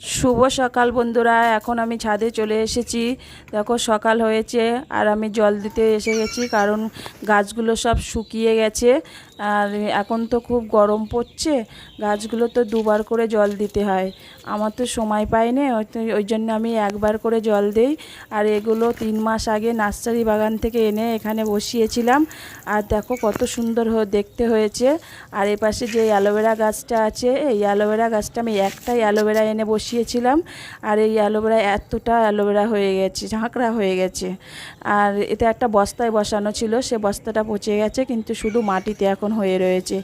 শুভ সকাল বন্ধুরা, এখন আমি ছাদে চলে এসেছি। দেখো সকাল হয়েছে আর আমি জল দিতে এসে গেছি কারণ গাছগুলো সব শুকিয়ে গেছে। আর এখন তো খুব গরম পড়ছে, গাছগুলো তো দুবার করে জল দিতে হয়। আমার তো সময় পাইনি ওই তো- ওই জন্য আমি একবার করে জল দেই। আর এগুলো তিন মাস আগে নার্সারি বাগান থেকে এনে এখানে বসিয়েছিলাম। আর দেখো কত সুন্দর দেখতে হয়েছে। আর এপাশে যে অ্যালোভেরা গাছটা আছে, এই অ্যালোভেরা গাছটা আমি একটাই অ্যালোভেরা এনে বসিয়েছিলাম আর এই অ্যালোভেরা এতটা অ্যালোভেরা হয়ে গেছে, ঝাঁকড়া হয়ে গেছে। আর এতে একটা বস্তায় বসানো ছিল, সে বস্তাটা পচে গেছে, কিন্তু শুধু মাটিতে এখন হয়ে রয়েছে।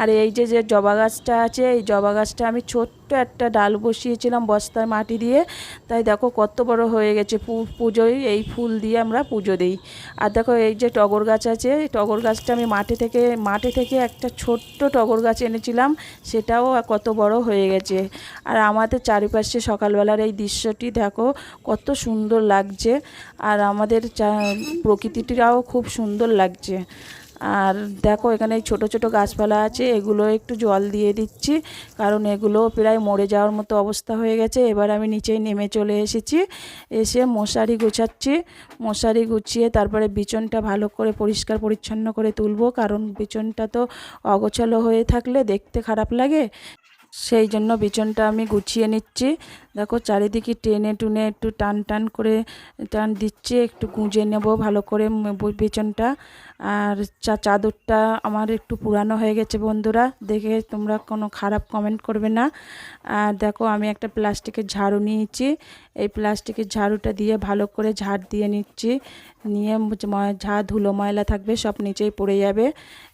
আর এই যে যে জবা গাছটা আছে, এই জবা গাছটা আমি ছোট্ট একটা ডাল বসিয়েছিলাম বস্তার মাটি দিয়ে। তাই দেখো কত বড় হয়ে গেছে পুজোয়, এই ফুল দিয়ে আমরা পুজো দিই। আর দেখো এই যে টগর গাছ আছে টগর গাছটা আমি মাঠে থেকে মাঠে থেকে একটা ছোট্ট টগর গাছ এনেছিলাম, সেটাও কত বড় হয়ে গেছে। আর আমাদের চারিপাশে সকালবেলার এই দৃশ্যটি দেখো কত সুন্দর লাগছে, আর আমাদের প্রকৃতিটাও খুব সুন্দর লাগছে। আর দেখো, এখানে ছোট ছোট গাছপালা আছে, এগুলো একটু জল দিয়ে দিচ্ছি, কারণ এগুলো প্রায় মরে যাওয়ার মতো অবস্থা হয়ে গেছে। এবার আমি নিচেই নেমে চলে এসেছি, এসে মশারি গুছাচ্ছি, মশারি গুছিয়ে তারপরে বিচনটা ভালো করে পরিষ্কার পরিচ্ছন্ন করে তুলবো, কারণ বিচনটা তো অগোছালো হয়ে থাকলে দেখতে খারাপ লাগে। সেই জন্য বিচনটা আমি গুছিয়ে নিচ্ছি দেখো চারিদিকে টেনে টুনে একটু টান টান করে টান দিচ্ছি, একটু গুঁজে নেব ভালো করে বিচনটা। আর চা, চাদরটা আমার একটু পুরানো হয়ে গেছে বন্ধুরা, দেখে তোমরা কোনো খারাপ কমেন্ট করবে না। আর দেখো আমি একটা প্লাস্টিকের ঝাড়ু নিয়েছি, এই প্লাস্টিকের ঝাড়ুটা দিয়ে ভালো করে ঝাড় দিয়ে নিচ্ছি। নিয়ে যা ধুলো ময়লা থাকবে, সব নিচেই পড়ে যাবে।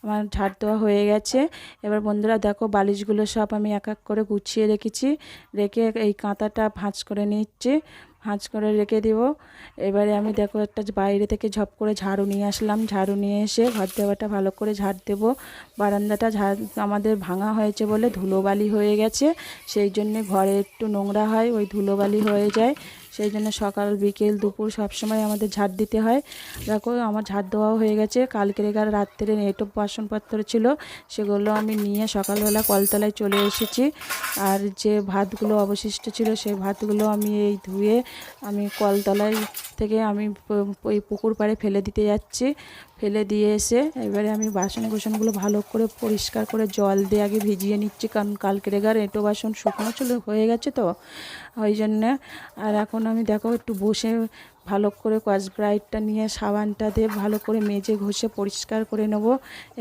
আমার ঝাড় দেওয়া হয়ে গেছে। এবার বন্ধুরা দেখো বালিশগুলো সব আমি এক এক করে গুছিয়ে রেখেছি। রেখে এই কাঁথাটা ভাঁজ করে নিচ্ছি, ভাঁজ করে রেখে দিব। এবারে আমি দেখো একটা বাইরে থেকে ঝপ করে ঝাড়ু নিয়ে আসলাম। ঝাড়ু নিয়ে এসে ঘর দেওয়াটা ভালো করে ঝাড় দেব। বারান্দাটা ঝাড় আমাদের ভাঙা হয়েছে বলে ধুলোবালি হয়ে গেছে, সেই জন্যে ঘরে একটু নোংরা হয়, ওই ধুলোবালি হয়ে যায়। সেই জন্য সকাল, বিকেল, দুপুর সব সময় আমাদের ঝাড় দিতে হয়। দেখো, আমার ঝাড় দেওয়াও হয়ে গেছে। কালকের এগার রাত্রে নেটো বাসনপত্র ছিল, সেগুলো আমি নিয়ে সকালবেলা কলতলায় চলে এসেছি। আর যে ভাতগুলো অবশিষ্ট ছিল, সেই ভাতগুলো আমি এই ধুয়ে আমি কলতলায় থেকে আমি ওই পুকুর পাড়ে ফেলে দিতে যাচ্ছি। ফেলে দিয়ে এসে এবারে আমি বাসন কোসনগুলো ভালো করে পরিষ্কার করে জল দিয়ে আগে ভিজিয়ে নিচ্ছি, কারণ কালকে রেগার এঁটো বাসন শুকনো চলে হয়ে গেছে তো, ওই জন্যে। আর এখন আমি দেখো একটু বসে ভালো করে কস ব্রাইটটা নিয়ে সাবানটা দিয়ে ভালো করে মেজে ঘষে পরিষ্কার করে নেব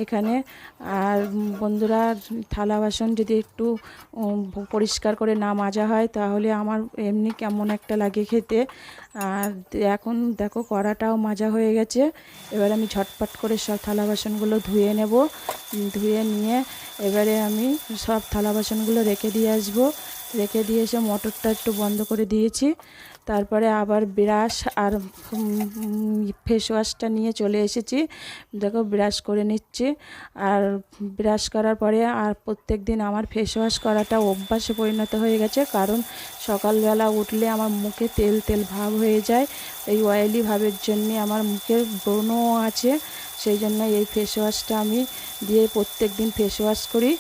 এখানে। আর বন্ধুরা, থালা বাসন যদি একটু পরিষ্কার করে না মাজা হয়, তাহলে আমার এমনি কেমন একটা লাগে খেতে। আর এখন দেখো কড়াটাও মাজা হয়ে গেছে। এবার আমি ঝটপট করে সব থালা বাসনগুলো ধুয়ে নেব। ধুয়ে নিয়ে এবারে আমি সব থালা বাসনগুলো রেখে দিয়ে আসব। রেখে দিয়ে এসে মোটরটা একটু বন্ধ করে দিয়েছি। তারপরে আবার ব্রাশ আর ফেস ওয়াশটা নিয়ে চলে এসেছি। দেখো, ব্রাশ করে নিচ্ছি। আর ব্রাশ করার পরে আর প্রত্যেক দিন আমার ফেস ওয়াশ করাটা অভ্যাসে পরিণত হয়ে গেছে। কারণ সকালবেলা উঠলে আমার মুখে তেল তেল ভাব হয়ে যায়। এই অয়েলি ভাবের জন্যে আমার মুখের ব্রণও আছে। সেই জন্য এই ফেস ওয়াশটা আমি দিয়ে প্রত্যেক দিন ফেস ওয়াশ করি।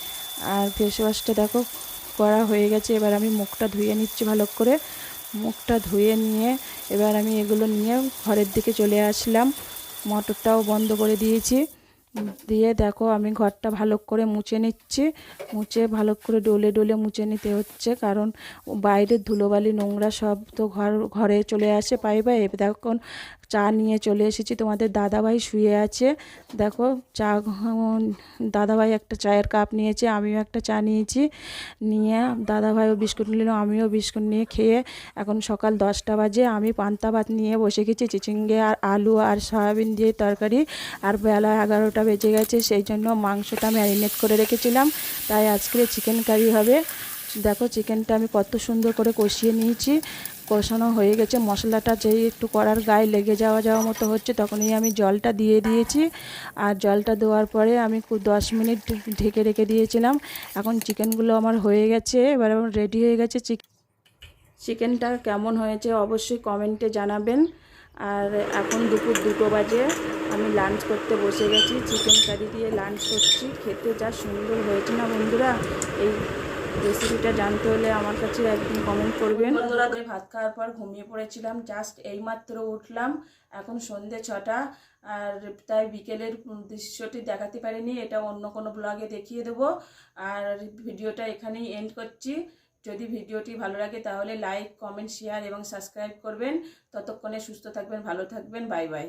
আর ফেস ওয়াশটা দেখো, করা হয়ে গেছে। এবার আমি মুখটা ধুয়ে নিচ্ছি ভালো করে। মুখটা ধুয়ে নিয়ে এবার আমি এগুলো নিয়ে ঘরের দিকে চলে আসলাম। মোটরটাও বন্ধ করে দিয়েছি। দিয়ে দেখো আমি ঘরটা ভালো করে মুছে নিচ্ছি। মুছে ভালো করে ডলে ডলে মুছে নিতে হচ্ছে কারণ বাইরের ধুলোবালি নোংরা সব তো ঘর, ঘরে চলে আসে পায়ে পায়ে। দেখো চা নিয়ে চলে এসেছি। তোমাদের দাদাভাই শুয়ে আছে। দেখো, চা দাদাভাই একটা চায়ের কাপ নিয়েছে, আমিও একটা চা নিয়েছি। নিয়ে দাদাভাইও বিস্কুট নিল, আমিও বিস্কুট নিয়ে খেয়ে এখন সকাল দশটা বাজে। আমি পান্তা ভাত নিয়ে বসে গেছি, চিচিঙ্গে আর আলু আর সয়াবিন দিয়ে তরকারি। আর বেলা এগারোটা বেজে গেছে, সেই জন্য মাংসটা ম্যারিনেট করে রেখেছিলাম। তাই আজকে চিকেন কারি হবে। দেখো, চিকেনটা আমি কত সুন্দর করে কষিয়ে নিয়েছি। কষানো হয়ে গেছে। মশলাটা যেই একটু করার গায়ে লেগে যাওয়া যাওয়া মতো হচ্ছে তখনই আমি জলটা দিয়ে দিয়েছি। আর জলটা দেওয়ার পরে আমি দশ মিনিট ঢেকে রেখে দিয়েছিলাম। এখন চিকেনগুলো আমার হয়ে গেছে, এবার আমার রেডি হয়ে গেছে চিকেন চিকেনটা কেমন হয়েছে অবশ্যই কমেন্টে জানাবেন। আর এখন দুপুর দুটো বাজে, আমি লাঞ্চ করতে বসে গেছি। চিকেন কারি দিয়ে লাঞ্চ করছি। খেতে যা সুন্দর হয়েছে না বন্ধুরা? এই রেসিপিটা জানতে হলে আমার কাছে একদিন কমেন্ট করবেন। বন্ধুরা ভাত খাওয়ার পর ঘুমিয়ে পড়েছিলাম জাস্ট এইমাত্র উঠলাম, এখন সন্ধে ছটা, আর তাই বিকেলের দৃশ্যটি দেখাতে পারিনি, এটা অন্য কোনো ব্লগে দেখিয়ে দেবো। আর ভিডিওটা এখানেই এন্ড করছি। যদি ভিডিওটি ভালো লাগে তাহলে লাইক কমেন্ট শেয়ার এবং সাবস্ক্রাইব করবেন। ততক্ষণে সুস্থ থাকবেন, ভালো থাকবেন বাই বাই